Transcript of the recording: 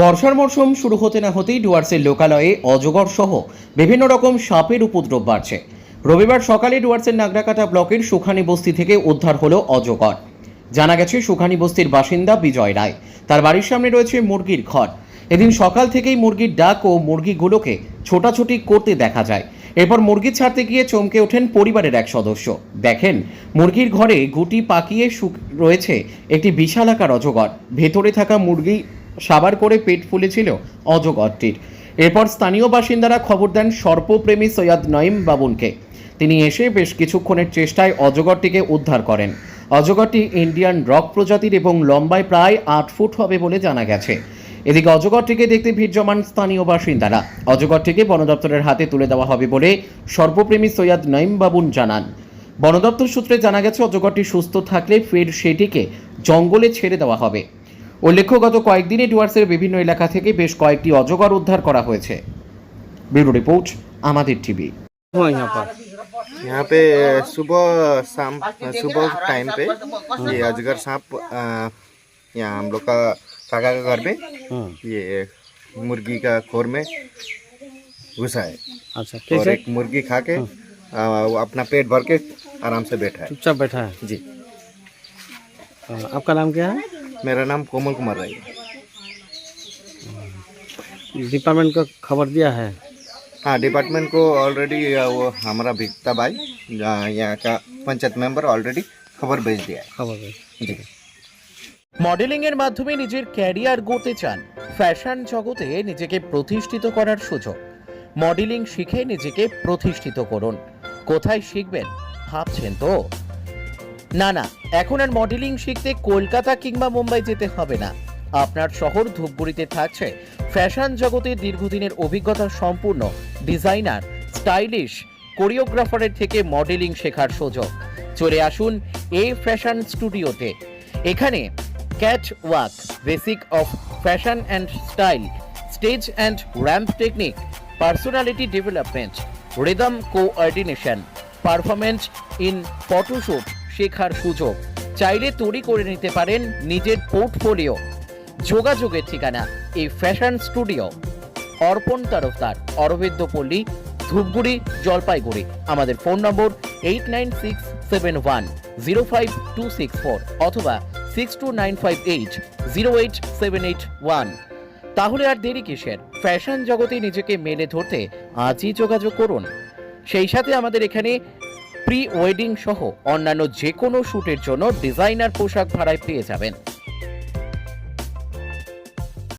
বর্ষার মরশুম শুরু হতে না হতেই ডুয়ার্সের লোকালয়ে অজগর সহ বিভিন্ন রকম সাপের উপদ্রব বাড়ছে। রবিবার সকালে ডুয়ার্সের নাগরাকাটা ব্লকের সুখানি বস্তি থেকে উদ্ধার হলো অজগর। জানা গেছে, সুখানি বস্তির বাসিন্দা বিজয় রায়। তার বাড়ির সামনে রয়েছে মুরগির ঘর। এদিন সকাল থেকেই মুরগির ডাক ও মুরগিগুলোকে ছোটাছুটি করতে দেখা যায়। এরপর মুরগি ছাড়তে গিয়ে চমকে ওঠেন পরিবারের এক সদস্য। দেখেন, মুরগির ঘরে গুটি পাকিয়ে রয়েছে একটি বিশালাকার অজগর। ভেতরে থাকা মুরগি সাবার করে পেট ফুলেছিল অজগরটির এরপর স্থানীয় বাসিন্দারা খবর দেন সর্পপ্রেমী সৈয়দ নঈম বাবুনকে। তিনি এসে বেশ কিছুক্ষণের চেষ্টায় অজগরটিকে উদ্ধার করেন। অজগরটি ইন্ডিয়ান রক প্রজাতির এবং লম্বায় প্রায় আট ফুট হবে বলে জানা গেছে। এদিকে অজগরটিকে দেখতে ভিড় জমান স্থানীয় বাসিন্দারা। অজগরটিকে বন দপ্তরের হাতে তুলে দেওয়া হবে বলে সর্বপ্রেমী সৈয়দ নঈম বাবুন জানান। বন দপ্তর সূত্রে জানা গেছে অজগরটি সুস্থ থাকলে ফের সেটিকে জঙ্গলে ছেড়ে দেওয়া হবে। উল্লেখ্য গত কয়েকদিনে ডুয়ার্সের বিভিন্ন এলাকা থেকে বেশ কয়েকটি অজগর উদ্ধার করা হয়েছে ব্যুরো রিপোর্ট আমাদের টিভি हुआ यहाँ पर यहाँ पे सुबह शाम सुबह टाइम पे ये अजगर सांप अ, यहाँ हम लोग का काका का घर में हम्म, ये मुर्गी का खोर में घुसा है अच्छा और कैसे एक मुर्गी खा के अ, वो अपना पेट भर के आराम से बैठा है चुपचाप बैठा है जी हाँ, आपका नाम क्या है मेरा नाम कोमल कुमार राय है डिपार्टमेंट को खबर दिया है हाँ डिपार्टमेंट को ऑलरेडी वो हमारा भिक्ता भाई अ, यहाँ का पंचायत मेंबर ऑलरेडी खबर भेज दिया खबर दे है जी মডেলিং এর মাধ্যমে নিজের ক্যারিয়ার গড়তে চান ফ্যাশন জগতে নিজেকে প্রতিষ্ঠিত করার সুযোগ মডেলিং শিখে নিজেকে প্রতিষ্ঠিত করুন কোথায় শিখবেন ভাবছেন তো না না, এখন আর মডেলিং শিখতে কলকাতা কিংবা মুম্বাই যেতে হবে না। আপনার শহর ধূপগুড়িতে থাকছে। ফ্যাশন জগতে দীর্ঘদিনের অভিজ্ঞতা সম্পূর্ণ। ডিজাইনার স্টাইলিশ কোরিওগ্রাফারের থেকে মডেলিং শেখার সুযোগ। চলে আসুন এ ফ্যাশন স্টুডিওতে এখানে cat walk basic of fashion and style stage and ramp technique personality development rhythm coordination performance in photoshoot শেখার সুযোগ। চাইলে তৈরি করে নিতে পারেন নিজের পোর্টফোলিও। যোগাযোগের ঠিকানা, এই ফ্যাশন স্টুডিও। অর্পণ তরফদার, অরবিন্দ পল্লী, ধূপগুড়ি, জলপাইগুড়ি। আমাদের phone number eight nine six seven one zero five two six four অথবা six two nine five eight zero eight seven eight one তাহলে আর দেরি কিসের? ফ্যাশন জগতে নিজেকে মেলে ধরতে আজই যোগাযোগ করুন। সেই সাথে আমাদের এখানে প্রি ওয়েডিং সহ অন্যান্য যে কোনো শ্যুটের জন্য ডিজাইনার পোশাক ভাড়ায় পেয়ে যাবেন।